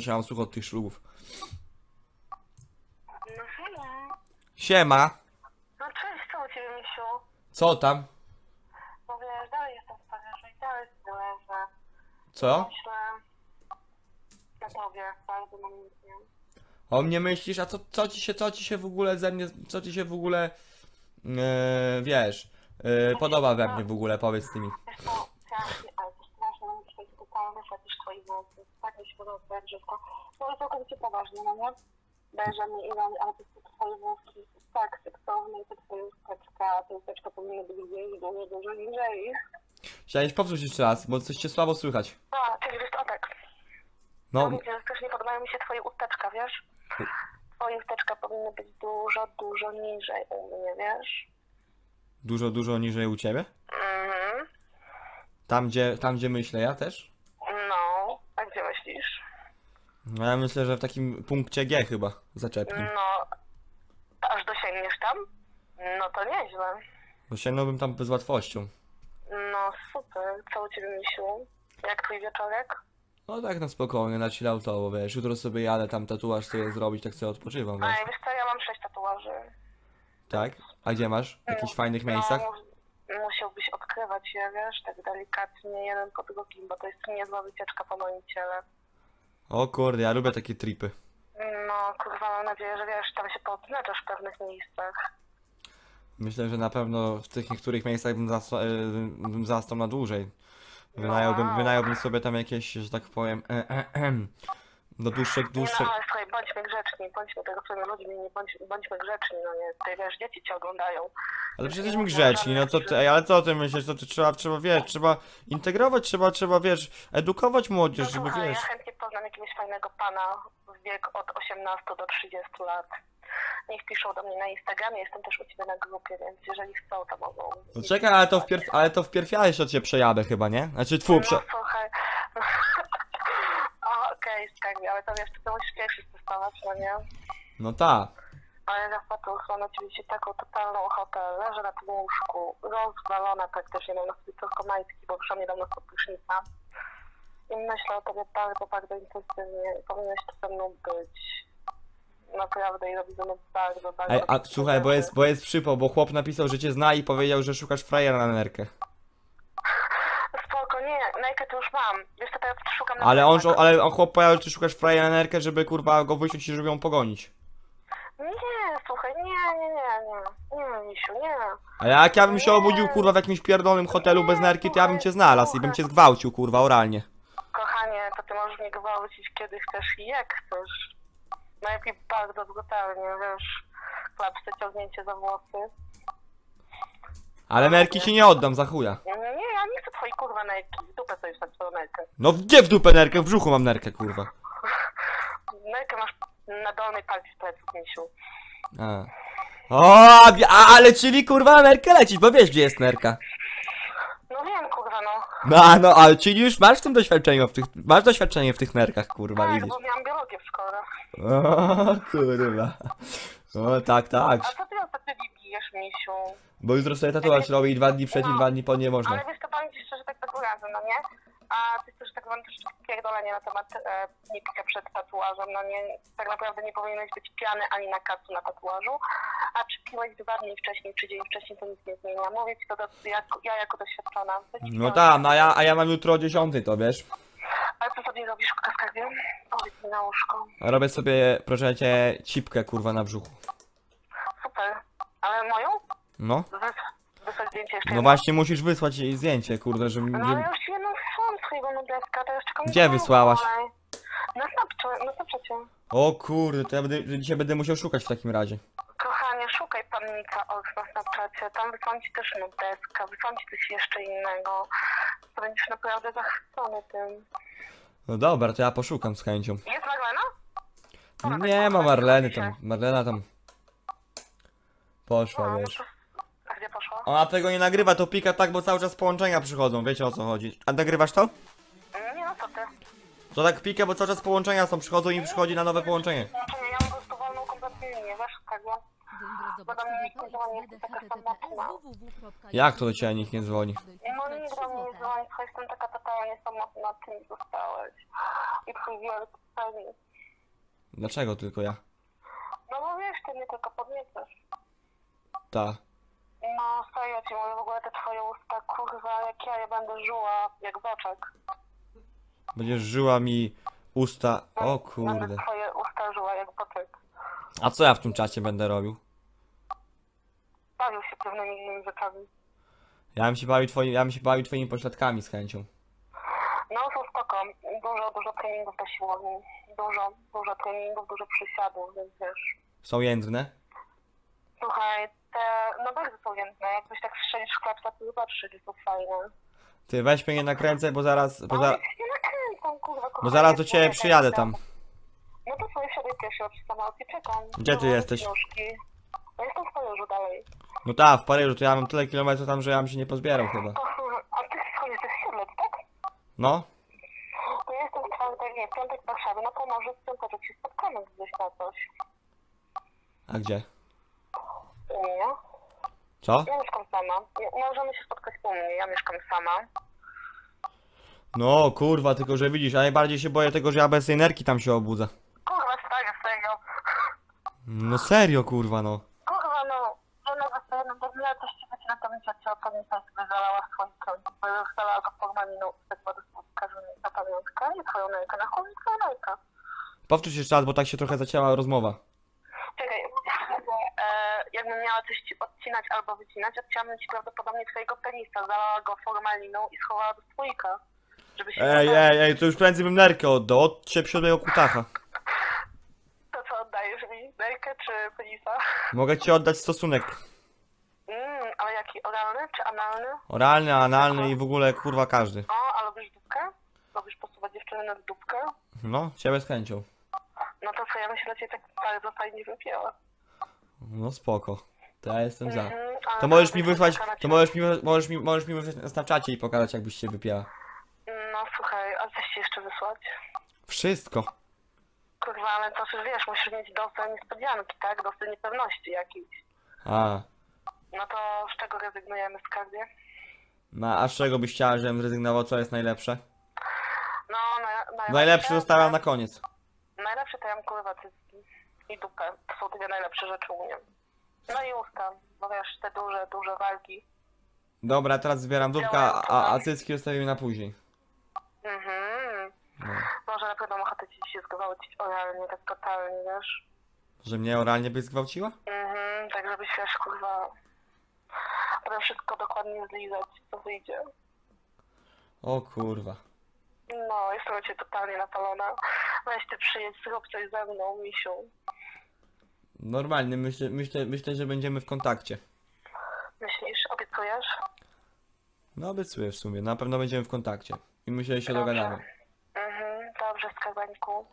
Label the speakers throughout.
Speaker 1: się mam słuch od tych ślubów.
Speaker 2: No halo.
Speaker 1: Siema!
Speaker 2: No cześć, co u ciebie, misiu?
Speaker 1: Co tam?
Speaker 2: Wiesz, dalej jestem w Paryżu i dalej.
Speaker 1: Co?
Speaker 2: Myślę na tobie, bardzo namiętnie.
Speaker 1: O mnie myślisz, a co, co ci się, co ci się w ogóle ze mnie, co ci się w ogóle, e, wiesz, e, podoba we mnie w ogóle, powiedz ty mi.
Speaker 2: Wiesz co, strasznie, ale to strasznie, no muszę powiedzieć, totalny włosów. Tak mi się podoba twoja drzewka. No ale całkowicie poważnie, no nie? Beże mi ile, ale to są twoje włoski tak seksowne to twoje usteczka, te usteczka powinny być gdzieś dużo, dużo niżej.
Speaker 1: Chciałeś powtórzyć jeszcze raz, bo coś cię słabo słychać.
Speaker 2: A, czyli wiesz, o tak.
Speaker 1: No,
Speaker 2: No. Że strasznie podobają mi się twoje usteczka, wiesz? Twoje usteczka powinny być dużo, dużo niżej u mnie, wiesz?
Speaker 1: dużo, dużo niżej u ciebie?
Speaker 2: Mhm.
Speaker 1: Tam gdzie, tam gdzie myślę ja też?
Speaker 2: No, a myślisz?
Speaker 1: No ja myślę, że w takim punkcie G chyba, zaczepnym.
Speaker 2: No, aż dosięgniesz tam? No to nieźle.
Speaker 1: Dosięgnąłbym tam z łatwością.
Speaker 2: No super, co u ciebie, misiu? Jak twój wieczorek?
Speaker 1: No tak na spokojnie, na chilloutowo, wiesz, jutro sobie jadę tam tatuaż sobie zrobić, tak sobie odpoczywam, wiesz.
Speaker 2: Ej, wiesz co, ja mam sześć tatuaży.
Speaker 1: Tak? A gdzie masz? W jakichś fajnych miejscach?
Speaker 2: No, mu- musiałbyś odkrywać je, wiesz, tak delikatnie, jeden po drugim, bo to jest niezła wycieczka po moim ciele.
Speaker 1: O kurde, ja lubię takie tripy.
Speaker 2: No, kurwa, mam nadzieję, że wiesz, tam się poodznaczasz w pewnych miejscach.
Speaker 1: Myślę, że na pewno w tych niektórych miejscach bym, zasta- e, bym zastał na dłużej. Wynająłbym,
Speaker 2: Wow.
Speaker 1: wynająłbym sobie tam jakieś, że tak powiem, e, e, em, do dłuższych,
Speaker 2: Nie
Speaker 1: dłuższych...
Speaker 2: no, ale słuchaj, bądźmy grzeczni, bądźmy tego swoimi ludźmi, nie bądź, bądźmy grzeczni, no nie, tutaj wiesz, dzieci cię oglądają.
Speaker 1: Ale przecież jesteśmy grzeczni, no co ty, ej, ale co ty myślisz, to ty trzeba, trzeba, wiesz, trzeba integrować, trzeba, trzeba, wiesz, edukować
Speaker 2: No
Speaker 1: młodzież, żeby,
Speaker 2: słuchaj,
Speaker 1: wiesz...
Speaker 2: ja chętnie poznam jakiegoś fajnego pana w wiek od 18 do 30 lat. Niech piszą do mnie na Instagramie, jestem też u ciebie na grupie, więc jeżeli chcą, to mogą.
Speaker 1: No czekaj, ale to wpierw, ale to wpierw ja jeszcze cię przejadę chyba, nie? Znaczy, tfu, prze...
Speaker 2: No słuchaj. o, okej, okay, ale to wiesz, to musisz pierwszy no nie?
Speaker 1: No tak.
Speaker 2: Ale mam oczywiście taką totalną ochotę, leżę na tym łóżku, rozwalona praktycznie, mam na sobie tylko majtki, bo wyszłam niedawno z prysznica. I myślę o tobie bardzo, bardzo intensywnie i powinnaś tu ze mną być. Naprawdę i robi ze mną bardzo, bardzo...
Speaker 1: Ej, a słuchaj, bo jest, bo jest przypał, bo chłop napisał, że cię zna i powiedział, że szukasz frajera na nerkę.
Speaker 2: Nike to już mam. Wiesz co, teraz szukam... na
Speaker 1: Ale on,
Speaker 2: Facebooku.
Speaker 1: ale on chłop powiedział, że ty szukasz nerkę, żeby kurwa go wysiąść i żeby ją pogonić.
Speaker 2: Nie, słuchaj, nie, nie, nie, nie, nie, Misiu, nie.
Speaker 1: Ale jak ja bym się obudził kurwa w jakimś pierdolonym hotelu bez nerki, to ja bym cię znalazł i bym cię zgwałcił kurwa oralnie.
Speaker 2: Kochanie, to ty możesz mnie gwałcić kiedy chcesz i jak chcesz. Najlepiej bardzo brutalnie, wiesz, klapsy, ciągnięcie za włosy.
Speaker 1: Ale nerki ci nie oddam, za chuja.
Speaker 2: Nie, ja nie chcę twojej kurwa nerki, w dupę sobie wstać twoją nerkę.
Speaker 1: No gdzie w dupę nerkę? W brzuchu mam nerkę kurwa.
Speaker 2: Nerkę masz na dolnej palці pleców, misiu.
Speaker 1: A. O, a, ale czyli kurwa nerkę lecić, bo wiesz gdzie jest nerka.
Speaker 2: No wiem, kurwa, no.
Speaker 1: No, a no, ale czyli już masz w tym doświadczenie w tych, masz doświadczenie w tych nerkach kurwa,
Speaker 2: Tak,
Speaker 1: widzisz.
Speaker 2: bo miałam biologię w szkole.
Speaker 1: O kurwa. O tak, tak.
Speaker 2: A co ty ostatnio bijesz, misiu?
Speaker 1: Bo jutro sobie tatuaż robię i dwa dni przed i dwa dni po nie można.
Speaker 2: Ale wiesz, to powiem ci szczerze tak tego razu, no nie? A ty chcesz tak mam też pierdolenie na temat e, nie przed tatuażem, no nie? Tak naprawdę nie powinieneś być piany ani na kacu na tatuażu, a czy piłeś dwa dni wcześniej, czy dzień wcześniej, to nic nie zmienia. Mówię ci to, do, jak, ja jako doświadczona.
Speaker 1: No tak, no a ja, a ja mam jutro o 10, to wiesz.
Speaker 2: Ale co sobie robisz w kaskadzie? Powiedz mi na łóżko.
Speaker 1: Robię sobie, proszę cię, cipkę kurwa na brzuchu. No.
Speaker 2: Wys- Wysłać zdjęcie jeszcze
Speaker 1: No
Speaker 2: jedno?
Speaker 1: właśnie musisz wysłać jej zdjęcie, kurde, że...
Speaker 2: No ale już ci jedną wysłałam swojego nudeska, teraz czekam
Speaker 1: Gdzie
Speaker 2: na drugą
Speaker 1: wysłałaś?
Speaker 2: kolej. Na Snapchat, na Snapchacie.
Speaker 1: O kurde, to ja będę, dzisiaj będę musiał szukać w takim razie.
Speaker 2: Kochanie, szukaj pannika Ox na Snapchacie. Tam wysłam ci też nudeska, wysłam ci coś jeszcze innego. To będziesz naprawdę zachwycony tym.
Speaker 1: No dobra, to ja poszukam z chęcią.
Speaker 2: Jest Marlena?
Speaker 1: Nie ma Marleny tam, Marlena tam... Poszła,
Speaker 2: No, no
Speaker 1: wiesz.
Speaker 2: Poszła?
Speaker 1: Ona tego nie nagrywa, to pika tak, bo cały czas połączenia przychodzą, wiecie o co chodzi. A nagrywasz to?
Speaker 2: Nie no, co ty?
Speaker 1: To tak pika, bo cały czas połączenia są, przychodzą i przychodzi na nowe połączenie.
Speaker 2: Znaczy, nie, ja mam wolną kompletnie linię, wiesz, tak, no.
Speaker 1: Jak to do ciebie nikt nie dzwoni?
Speaker 2: No nigdy mi nie dzwonisz, jestem taka totalnie samotna, ty mi zostałeś. I twój wielki penis.
Speaker 1: Dlaczego tylko ja?
Speaker 2: No bo wiesz, ty mnie tylko podniecasz.
Speaker 1: Ta.
Speaker 2: No serio ci mówię, w ogóle te twoje usta, kurwa, jak ja je będę żuła, jak boczek.
Speaker 1: Będziesz żyła mi usta. O kurde.
Speaker 2: Będę twoje usta żuła jak boczek.
Speaker 1: A co ja w tym czacie będę robił?
Speaker 2: Bawił się pewnymi innymi rzeczami.
Speaker 1: Ja bym się bawił twoim, ja bym się bawił twoimi pośladkami z chęcią.
Speaker 2: No to spoko, dużo, dużo treningów na siłowni. Dużo, dużo treningów, dużo przysiadów, więc wiesz.
Speaker 1: Są jędrne?
Speaker 2: Słuchaj, no bardzo są jakbyś tak strzelisz klapsa, to zobaczysz, jakie są fajne.
Speaker 1: Ty weź mnie nie nakręcę, bo zaraz, bo, za,
Speaker 2: nakręcam, kurwa,
Speaker 1: bo
Speaker 2: kochanie,
Speaker 1: zaraz do ciebie przyjadę tam.
Speaker 2: No to sobie wsiadaj pierwszy od samolotu, czekam.
Speaker 1: Gdzie ty
Speaker 2: No,
Speaker 1: jesteś?
Speaker 2: Nóżki. No jestem w Paryżu dalej.
Speaker 1: No tak, w Paryżu to ja mam tyle kilometrów tam, że ja bym się nie pozbierał chyba.
Speaker 2: A ty skąd jesteś z Siedlec, tak?
Speaker 1: No?
Speaker 2: To ja jestem w czwartek, nie, w piątek w Warszawie, no to może w piątek się spotkamy gdzieś na coś.
Speaker 1: A gdzie?
Speaker 2: Nie?
Speaker 1: Co?
Speaker 2: Ja mieszkam sama. Możemy się spotkać u mnie, ja mieszkam sama.
Speaker 1: No kurwa, tylko że widzisz, a najbardziej się boję tego, że ja bez tej nerki tam się obudzę.
Speaker 2: Kurwa, stary, serio.
Speaker 1: No serio kurwa no.
Speaker 2: Kurwa, no, ja nawet sobie no, tak miała coś ci wycinać, to cię cię opowiem, sobie zalała swoim kręgu, bo już zalała go no, tak do słodka, że na pamiątkę, nie twoją nerkę, na chuj, twoją nerkę.
Speaker 1: Powtórz jeszcze raz, bo tak się trochę zacięła rozmowa.
Speaker 2: Zalała go formalniną i schowała do słoika. Żeby się
Speaker 1: Ej,
Speaker 2: nie
Speaker 1: ej, ej, to już prędzej bym nerkę oddał, odciep się od mojego kutacha.
Speaker 2: To co oddajesz mi? Nerkę czy penisa?
Speaker 1: Mogę ci oddać stosunek.
Speaker 2: Mmm, ale jaki? Oralny czy analny?
Speaker 1: Oralny, analny i w ogóle kurwa każdy.
Speaker 2: O, a lubisz dupkę? Lubisz posuwać dziewczyny na dupkę?
Speaker 1: No, ciebie z chęcią.
Speaker 2: No to co, ja bym się dla ciebie tak bardzo fajnie wypięła.
Speaker 1: No spoko. To ja jestem za.
Speaker 2: Mhm,
Speaker 1: To możesz mi wysłać,
Speaker 2: na
Speaker 1: to możesz mi, możesz mi, możesz mi wysłać na Snapchacie i pokazać jakbyś się wypiała.
Speaker 2: No słuchaj, a coś ci jeszcze wysłać?
Speaker 1: Wszystko.
Speaker 2: Kurwa, ale to już wiesz, musisz mieć dosę niespodzianki, tak? Dosę niepewności jakiejś.
Speaker 1: A,
Speaker 2: No to z czego rezygnujemy w skarbie?
Speaker 1: no a z czego byś chciała, żebym zrezygnował, co jest najlepsze?
Speaker 2: No, na, najlepsze...
Speaker 1: Najlepsze zostawiam na koniec.
Speaker 2: Najlepsze to ja mam kurwa cycki i dupę. To są dwie najlepsze rzeczy u mnie. No i usta, bo wiesz, te duże, duże walki.
Speaker 1: Dobra, teraz zbieram dupka, a, a cycki zostawimy na później.
Speaker 2: Mhm.
Speaker 1: No.
Speaker 2: Może naprawdę mam ochotę ci się zgwałcić oralnie, tak totalnie, wiesz?
Speaker 1: Że mnie oralnie byś zgwałciła?
Speaker 2: Mhm, tak żebyś wiesz, kurwa... Potem wszystko dokładnie zlizać, co wyjdzie.
Speaker 1: O kurwa.
Speaker 2: No, jestem cię totalnie napalona. Weź ty przyjedź, zrób coś ze mną, misiu.
Speaker 1: Normalnie, myślę, myślę, myślę, że będziemy w kontakcie.
Speaker 2: Myślisz, obiecujesz?
Speaker 1: No obiecuję w sumie, na pewno będziemy w kontakcie. I myślę, że się
Speaker 2: Dobrze.
Speaker 1: dogadamy.
Speaker 2: Mhm, dobrze, skarbańku.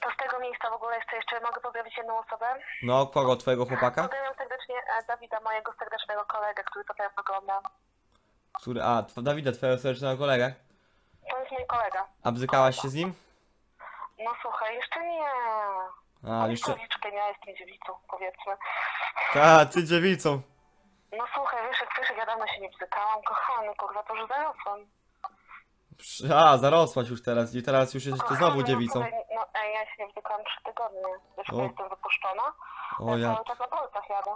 Speaker 2: To z tego miejsca w ogóle jeszcze, jeszcze mogę pozdrowić jedną osobę?
Speaker 1: No, kogo? Twojego chłopaka?
Speaker 2: Pozdrawiam serdecznie e, Dawida, mojego serdecznego kolegę, który tutaj ogląda.
Speaker 1: Który, a, tw- Dawida, twojego serdecznego kolegę?
Speaker 2: To jest mój kolega.
Speaker 1: A bzykałaś się z nim?
Speaker 2: No słuchaj, jeszcze nie.
Speaker 1: A, jeszcze...
Speaker 2: Króliczkiem, ja jestem dziewicą, powiedzmy.
Speaker 1: Ta, ty dziewicą.
Speaker 2: No słuchaj, wiesz, jak wiesz, jak ja dawno się nie bzykałam, kochany, kurwa, to już zarosłam.
Speaker 1: Psz, A, zarosłaś już teraz i teraz już jesteś to
Speaker 2: Kochany,
Speaker 1: znowu
Speaker 2: no
Speaker 1: dziewicą.
Speaker 2: słuchaj, No ej, ja się nie bzykałam trzy tygodnie. Wiesz,
Speaker 1: O.
Speaker 2: jestem wypuszczona?
Speaker 1: O ja,
Speaker 2: Cały czas na kolcach jadę.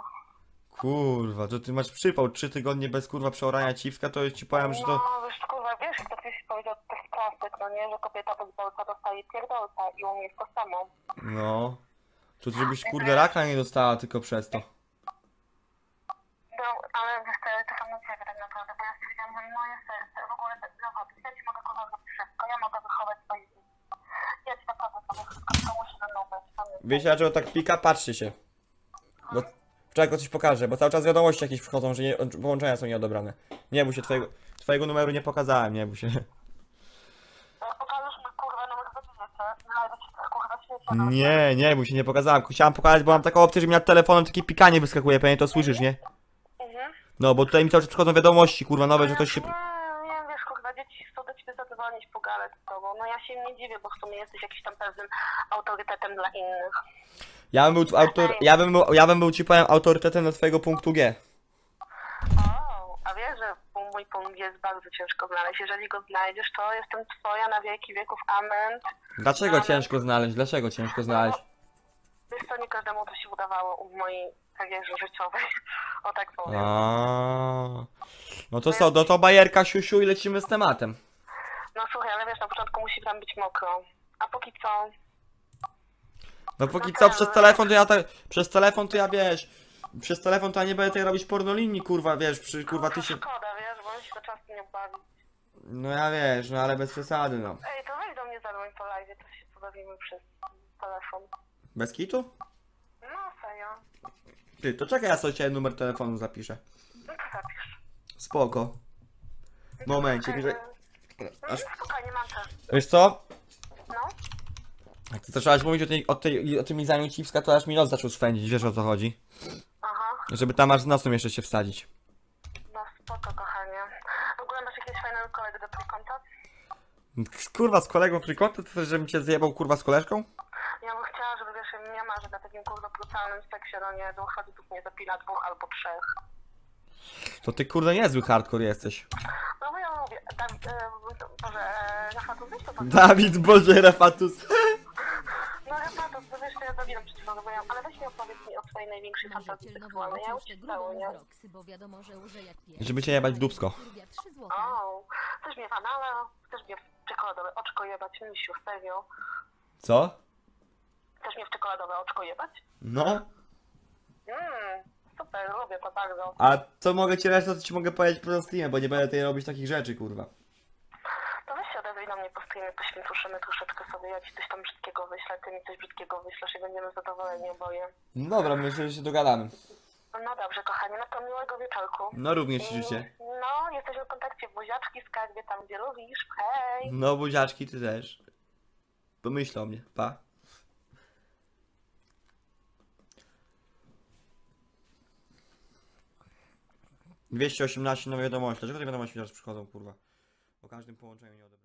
Speaker 1: kurwa, to ty masz przypał, trzy tygodnie bez kurwa przeorania cipska, to ci powiem, że to...
Speaker 2: No, wiesz, kurwa, wiesz, jak to ktoś powiedział, to jest klasyk, no nie, że kobieta bez dolca dostaje pierdolca i u mnie jest to samo.
Speaker 1: No... To żebyś kurde raka nie dostała tylko przez to.
Speaker 2: No, ale wiesz, to na ciebie tak naprawdę, bo ja stwierdziłam, że moje serce, w ogóle zobacz, ja ci mogę kurwa zrobić wszystko, ja mogę wychować swoje dzieci. Ja ci naprawdę sobie wszystko, to musi ze mną być. pamiętaj.
Speaker 1: Wiecie dlaczego tak pika? Patrzcie się. Bo... Czego coś pokażę, bo cały czas wiadomości jakieś przychodzą, że nie, połączenia są nieodebrane. Nie bój się, twojego, twojego numeru nie pokazałem, nie bój się.
Speaker 2: No, Pokażesz mi kurwa numer znajdę ci tych kurwa świecie. no.
Speaker 1: Nie, nie bój się, nie pokazałem. Chciałem pokazać, bo mam taką opcję, że mi nad telefonem takie pikanie wyskakuje, pewnie to słyszysz, nie?
Speaker 2: Mhm.
Speaker 1: No, bo tutaj mi cały czas przychodzą wiadomości, kurwa, nowe, że ktoś się...
Speaker 2: Nie, nie, wiesz, kurwa, dzieci chcą do ciebie zadzwonić, pogadać z tobą. No ja się im nie dziwię, bo w sumie jesteś jakimś tam pewnym autorytetem dla innych.
Speaker 1: Ja bym był autor, ja bym, był- ja bym był ci powiem autorytetem do twojego punktu G.
Speaker 2: A wiesz, że mój punkt jest bardzo ciężko znaleźć. Jeżeli go znajdziesz, to jestem twoja na wieki wieków. Amen.
Speaker 1: Dlaczego
Speaker 2: Ale-
Speaker 1: ciężko znaleźć? Dlaczego ciężko znaleźć?
Speaker 2: Wiesz co, nie każdemu to się udawało w mojej karierze życiowej. O tak powiem.
Speaker 1: A. No to co, do to bajerka siusiu i lecimy z tematem.
Speaker 2: No słuchaj, ale wiesz, na początku musi tam być mokro. A póki co,
Speaker 1: No póki co przez telefon to ja te, przez telefon to ja wiesz, przez telefon to ja nie będę tutaj robić pornolinii kurwa, wiesz, przy kurwa ty się...
Speaker 2: szkoda, wiesz, bo się to czas nie bawi.
Speaker 1: No ja wiesz, no ale bez przesady no.
Speaker 2: Ej, to weź do mnie zadzwoń po live, to się pobawimy przez telefon.
Speaker 1: Bez kitu?
Speaker 2: No serio.
Speaker 1: Ty, to czekaj ja sobie numer telefonu zapiszę.
Speaker 2: No to zapisz.
Speaker 1: Spoko. Momencik, że...
Speaker 2: No
Speaker 1: Aż...
Speaker 2: spokojnie, mam czas.
Speaker 1: Wiesz co?
Speaker 2: No.
Speaker 1: Jak ty zaczęłaś mówić o, tej, o, tej, o tym lizaniu cipska, to aż mi nos zaczął swędzić, wiesz o co chodzi? Żeby tam aż z nosem jeszcze się wsadzić.
Speaker 2: No spoko, kochanie. W ogóle masz jakiegoś fajnego kolegę do trójkąta?
Speaker 1: Kurwa, z kolegą trójkątem, to też, żebym cię zjebał kurwa z koleżką?
Speaker 2: Ja bym chciała, żeby wiesz, nie ma, że na takim kurwa brutalnym seksie, no nie, dwóch facetów nie zapila dwóch albo trzech.
Speaker 1: To ty kurde niezły hardcore jesteś.
Speaker 2: No bo ja mówię, tam, e, Boże, e, to.
Speaker 1: Dawid Boże Refatus.
Speaker 2: No Rafa, to to wiesz, co ja zabilam przed chwilą, bo ja, ale weź mi opowiedz mi o twojej największej fantazji seksualnej. Ja już
Speaker 3: nowy
Speaker 2: czytało, nie?
Speaker 3: grubą z Roxy, bo wiadomo, że użyje jak pies.
Speaker 1: Żeby cię jebać w dupsko.
Speaker 3: Kurwia 3 złote.
Speaker 2: O, chcesz mnie w anale, chcesz mnie w czekoladowe oczko jebać, misiu, serio.
Speaker 1: Co?
Speaker 2: Chcesz mnie w czekoladowe oczko jebać?
Speaker 1: No.
Speaker 2: Mmm, super, lubię to bardzo.
Speaker 1: A co mogę ci resztę, to ci mogę powiedzieć poza streamem, bo nie będę tutaj robić takich rzeczy, kurwa.
Speaker 2: To weź się odezwij do mnie po streamie, poświętuszymy troszeczkę sobie, ja ci coś tam brzydkiego wyślę, ty mi coś brzydkiego wyślesz i będziemy zadowoleni oboje.
Speaker 1: No dobra, myślę, że się dogadamy.
Speaker 2: No dobrze, kochanie, no to miłego wieczorku.
Speaker 1: No również życzę.
Speaker 2: No, jesteśmy w kontakcie w buziaczki, skarbie, tam gdzie lubisz. Hej!
Speaker 1: No buziaczki, ty też. Pomyśl o mnie, pa. Dwieście osiemnaście nowe wiadomości. Dlaczego te wiadomości teraz przychodzą, kurwa? Po każdym połączeniu nie odebrałem.